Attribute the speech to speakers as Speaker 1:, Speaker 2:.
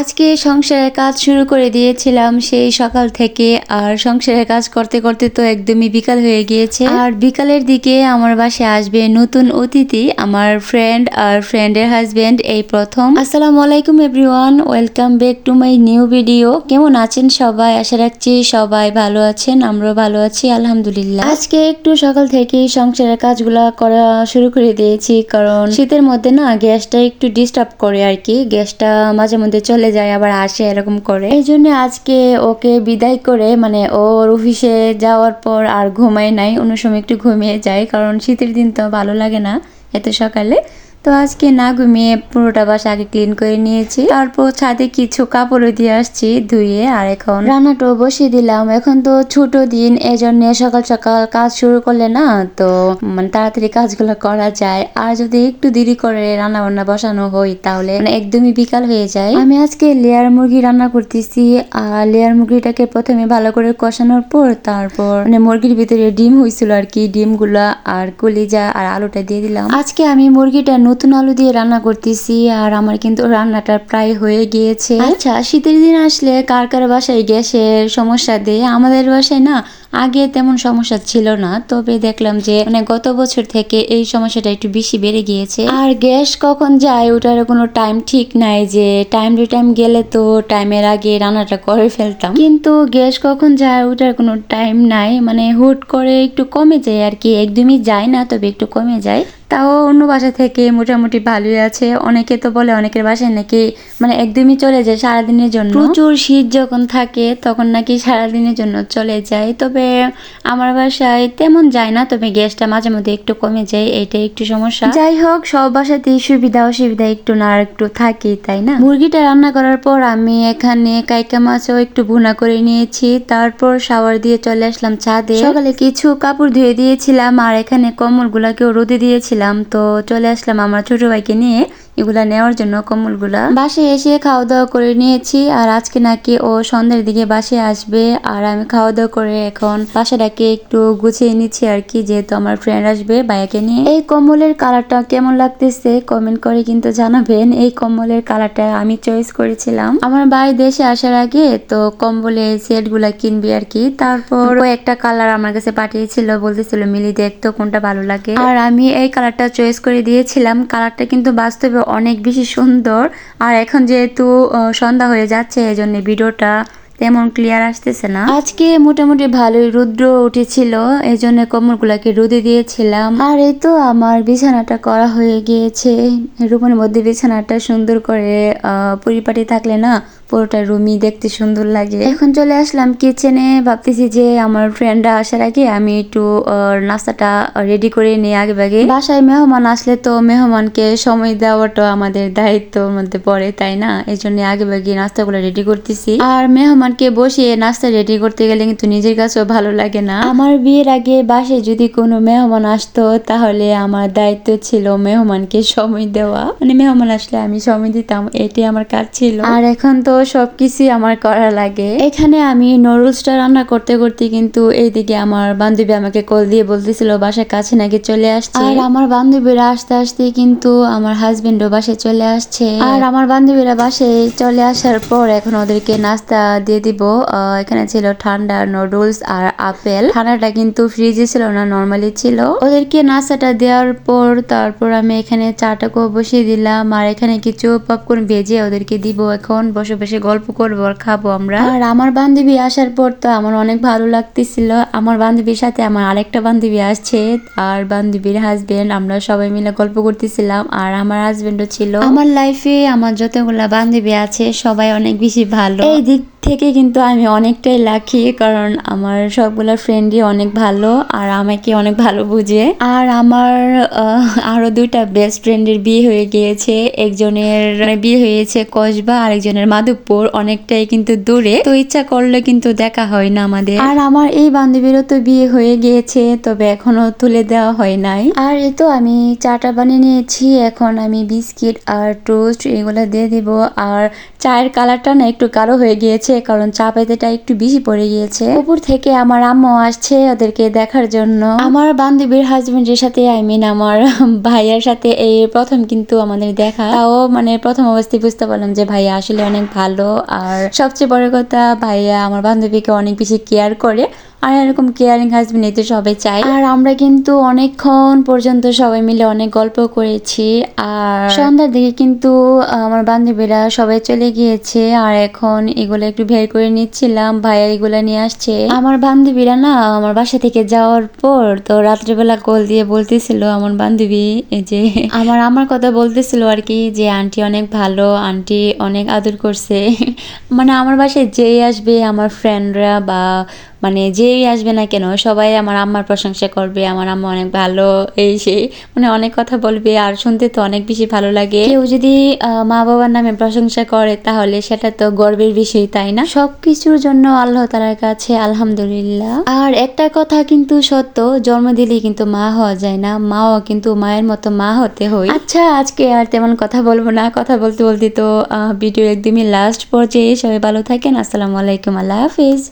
Speaker 1: আজকে সংসারের কাজ শুরু করে দিয়েছিলাম সেই সকাল থেকে, আর সংসারের কাজ করতে করতে তো একদমই বিকাল হয়ে গিয়েছে। আর বিকালের দিকে আমার বাসায় আসবে নতুন অতিথি, আমার ফ্রেন্ড আর ফ্রেন্ডের হাজবেন্ড এই প্রথম। আসসালামু আলাইকুম everyone welcome back to my new video কেমন আছেন সবাই? আশা রাখছি সবাই ভালো আছেন, আমরাও ভালো আছি, আলহামদুলিল্লাহ। আজকে একটু সকাল থেকেই সংসারের কাজগুলা করা শুরু করে দিয়েছি, কারণ শীতের মধ্যে না গ্যাসটা একটু ডিস্টার্ব করে আর কি। গ্যাসটা মাঝে মধ্যে চলে যায়, আবার আসে এরকম করে। এই জন্য আজকে ওকে বিদায় করে মানে ওর অফিসে যাওয়ার পর আর ঘুমায় নাই। অন্য সময় একটু ঘুমিয়ে যায়, কারণ শীতের দিন তো ভালো লাগে না এত সকালে। তো আজকে না ঘুমিয়ে পুরোটা বাসা আগে ক্লিন করে নিয়েছি। তারপর ছাদে কিছু কাপড় দিয়ে আসছি ধুয়ে আর এখন রান্নাটাও বসিয়ে দিলাম। এখন তো ছোট দিন এই জন্য সকাল সকাল কাজ শুরু করলে না তো মানে তাড়াতাড়ি কাজগুলো করা যায়। আর যদি একটু দেরি করে রান্না বান্না বসানো হয়, তাহলে মানে একদমই বিকাল হয়ে যায়। আমি আজকে লেয়ার মুরগি রান্না করতেছি। আর লেয়ার মুরগিটাকে প্রথমে ভালো করে কষানোর পর তারপর মানে মুরগির ভিতরে ডিম হয়েছিল আর কি, ডিমগুলা আর কলিজা আর আলুটা দিয়ে দিলাম। আজকে আমি মুরগিটা নতুন আলু দিয়ে রান্না করতেছি, আর আমার কিন্তু রান্নাটা প্রায় হয়ে গিয়েছে। আচ্ছা শীতের দিন আসলে কার কার বাসায় গ্যাসের সমস্যা দেয় আমাদের বাসায় না আগে তেমন সমস্যা ছিল না, তবে দেখলাম যে মানে গত বছর থেকে এই সমস্যাটা একটু বেশি বেড়ে গিয়েছে। আর গ্যাস কখন যায় ওটার কোনো টাইম ঠিক নাই যে টাইম টু টাইম গেলে তো টাইমের আগে রান্নাটা করে ফেলতাম। কিন্তু গ্যাস কখন যায় ওটার কোনো টাইম নাই মানে হুট করে একটু কমে যায় আর কি, একদমই যায় না, তবে একটু কমে যায়। তাও অন্য বাসা থেকে মোটামুটি ভালোই আছে, অনেকে তো বলে অনেকের বাসায় নাকি মানে একদমই চলে যায় সারাদিনের জন্য। প্রচুর শীত যখন থাকে, তখন নাকি সারাদিনের জন্য চলে যায়, তবে আমার বাসায় তেমন যায় না তবে গ্যাসটা মাঝে মধ্যে একটু কমে যায় এইটা একটু সমস্যা। যাই হোক সব বাসাতেই সুবিধা অসুবিধা একটু না একটু থাকে তাই না? মুরগিটা রান্না করার পর আমি এখানে কাইকা মাছও একটু ভুনা করে নিয়েছি তারপর শাওয়ার দিয়ে চলে আসলাম ছাদে। সকালে কিছু কাপড় ধুয়ে দিয়েছিলাম আর এখানে কম্বলগুলাকেও রোদে দিয়েছিলাম তো চলে আসলাম আমার ছোট ভাইকে নিয়ে। এগুলা নেওয়ার জন্য কম্বলগুলা। বাসে এসে খাওয়া দাওয়া করে নিয়েছি, আর আজকে নাকি ও সন্ধ্যের দিকে বাসে আসবে, আর আমি খাওয়া দাওয়া করে এখন বাসাটাকে একটু গুছিয়ে নিচ্ছি আর কি, যেহেতু আমার ফ্রেন্ড আসবে ভাইয়াকে নিয়ে। এই কম্বলের কালারটা কেমন লাগতেছে কমেন্ট করে কিন্তু জানাবেন। এই কম্বলের কালারটা আমি চয়েস করেছিলাম। আমার ভাই দেশে আসার আগে তো কম্বলের সেটগুলা কিনবি আর কি, তারপর ও একটা কালার আমার কাছে পাঠিয়েছিল, বলতেছিল, মিলি দেখতো কোনটা ভালো লাগে। আর আমি এই কালারটা চয়েস করে দিয়েছিলাম। কালারটা কিন্তু বাস্তবে অনেক বেশি সুন্দর। আর এখন যেহেতু সন্ধ্যা হয়ে যাচ্ছে এই জন্য ভিডিওটা তেমন ক্লিয়ার আসতেছে না। আজকে মোটামুটি ভালোই রুদ্র উঠেছিল এই জন্য কম্বলগুলাকে রোদে দিয়েছিলাম। আর এই তো আমার বিছানাটা করা হয়ে গিয়েছে। রুমের মধ্যে বিছানাটা সুন্দর করে পরিপাটি থাকলে না, পুরোটা রুমই দেখতে সুন্দর লাগে। এখন চলে আসলাম কিচেনে ভাবতেছি যে আমার ফ্রেন্ডরা আসার আগে আমি একটু নাস্তাটা রেডি করে নিই আগে ভাগে বাসায় মেহমান আসলে তো মেহমানকে সময় দেওয়াটা আমাদের দায়িত্বর মধ্যে পড়ে, তাই না? এই জন্য আগে ভাগে নাস্তাগুলো রেডি করতেছি। আর মেহমানকে বসিয়ে নাস্তা রেডি করতে গেলে কিন্তু নিজের কাছেও ভালো লাগে না। আমার বিয়ের আগে বাসে যদি কোনো মেহমান আসতো তাহলে আমার দায়িত্ব ছিল মেহমানকে সময় দেওয়া। মানে মেহমান আসলে আমি সময় দিতাম এটাই আমার কাজ ছিল। আর এখন তো সবকিছুই আমার করা লাগে। এখানে আমি নুডলসটা রান্না করতে করতে কিন্তু এইদিকে আমার বান্ধবী আমাকে কল দিয়ে বলতেছিল বাসার কাছে নাকি চলে আসছে? আর আমার বান্ধবীরা আসতে আসতে কিন্তু আমার হাজবেন্ডও বাসে চলে আসছে। আর আমার বান্ধবীরা বাসে চলে আসার পর এখন ওদেরকে নাস্তা দিয়ে দিব। এখানে ছিল ঠান্ডা নুডলস আর আপেল। ঠান্ডাটা কিন্তু ফ্রিজে ছিল না নর্মালি ছিল। ওদেরকে নাস্তাটা দেওয়ার পর তারপর আমি এখানে চাটাকেও বসিয়ে দিলাম। আর এখানে কিছু পপকর্ন ভেজে ওদেরকে দিব। এখন বসে বসে গল্প করব আর খাব আমরা। আর আমার বান্ধবী আসার পর তো আমার অনেক ভালো লাগতেছিল। আমার বান্ধবীর সাথে আমার আরেকটা বান্ধবী আসছে। আর বান্ধবীর হাজবেন্ড আমরা সবাই মিলে গল্প করতেছিলাম। আর আমার হাজবেন্ডও ছিল। আমার লাইফে আমার যতগুলা বান্ধবী আছে, সবাই অনেক বেশি ভালো। এই দিক থেকে কিন্তু আমি অনেকটাই লাকি কারণ আমার সবগুলো ফ্রেন্ডই অনেক ভালো আর আমাকে অনেক ভালো বুঝে। আর আমার আহ, আরও দুইটা বেস্ট ফ্রেন্ডের বিয়ে হয়ে গিয়েছে। একজনের মানে বিয়ে হয়েছে কসবা আরেকজনের মাধবপুর। অনেকটাই কিন্তু দূরে। তো ইচ্ছা করলে কিন্তু দেখা হয় না আমাদের। আর আমার এই বান্ধবীরও তো বিয়ে হয়ে গিয়েছে তবে এখনও তুলে দেওয়া হয় নাই। আর এই তো আমি চাটা বানিয়ে নিয়েছি। এখন আমি বিস্কিট আর টোস্ট এগুলো দিয়ে দিব। আর চায়ের কালারটা না একটু কালো হয়ে গিয়েছে। কারণ চা পাতাটা একটু বেশি পড়ে গিয়েছে। উপর থেকে আমার আম্মু আসছে ওদেরকে দেখার জন্য। আমার বান্ধবীর হাজবেন্ডের সাথে আই মিন আমার ভাইয়ার সাথে এই প্রথম কিন্তু আমাদের দেখা। তাও মানে প্রথম অবস্থায় বুঝতে পারলাম যে ভাইয়া আসলে অনেক ভালো। আর সবচেয়ে বড় কথা, ভাইয়া আমার বান্ধবীকে অনেক বেশি কেয়ার করে। আর এরকম কেয়ারিং হাজবেন্ড এই তো সবাই চাই। আর আমরা কিন্তু অনেকক্ষণ পর্যন্ত সবাই মিলে অনেক গল্প করেছি। আর সন্ধ্যার দিকে কিন্তু আমার বান্ধবীরা সবাই চলে গিয়েছে। আর এখন এগুলো একটু বের করে নিচ্ছিলাম, ভাইয়া এগুলো নিয়ে আসছে। আমার বান্ধবীরা না, আমার বাসা থেকে যাওয়ার পর তো রাত্রেবেলা কল দিয়ে বলতেছিল আমার বান্ধবী যে আমার আমার কথা বলতেছিল আর কি যে, আন্টি অনেক ভালো, আন্টি অনেক আদর করছে। মানে আমার বাসায় যেই আসবে আমার ফ্রেন্ডরা বা মানে যেই আসবে না কেন, সবাই আমার আম্মার প্রশংসা করবে, আমার আম্মা অনেক ভালো, এই সেই মানে অনেক কথা বলবে আর শুনতে তো অনেক বেশি ভালো লাগে। কেউ যদি মা বাবার নামে প্রশংসা করে তাহলে সেটা তো গর্বের বিষয়, তাই না? সবকিছুর জন্য আল্লাহ তালার কাছে আলহামদুলিল্লাহ। আর একটা কথা কিন্তু সত্য, জন্ম দিলেই কিন্তু মা হওয়া যায় না, মাও কিন্তু মায়ের মতো মা হতে হয়। আচ্ছা আজকে আর তেমন কথা বলব না, কথা বলতে বলতে তো ভিডিও একদমই লাস্ট পর্যায়ে, সবাই ভালো থাকেন, আসসালামু আলাইকুম, আল্লাহ হাফিজ।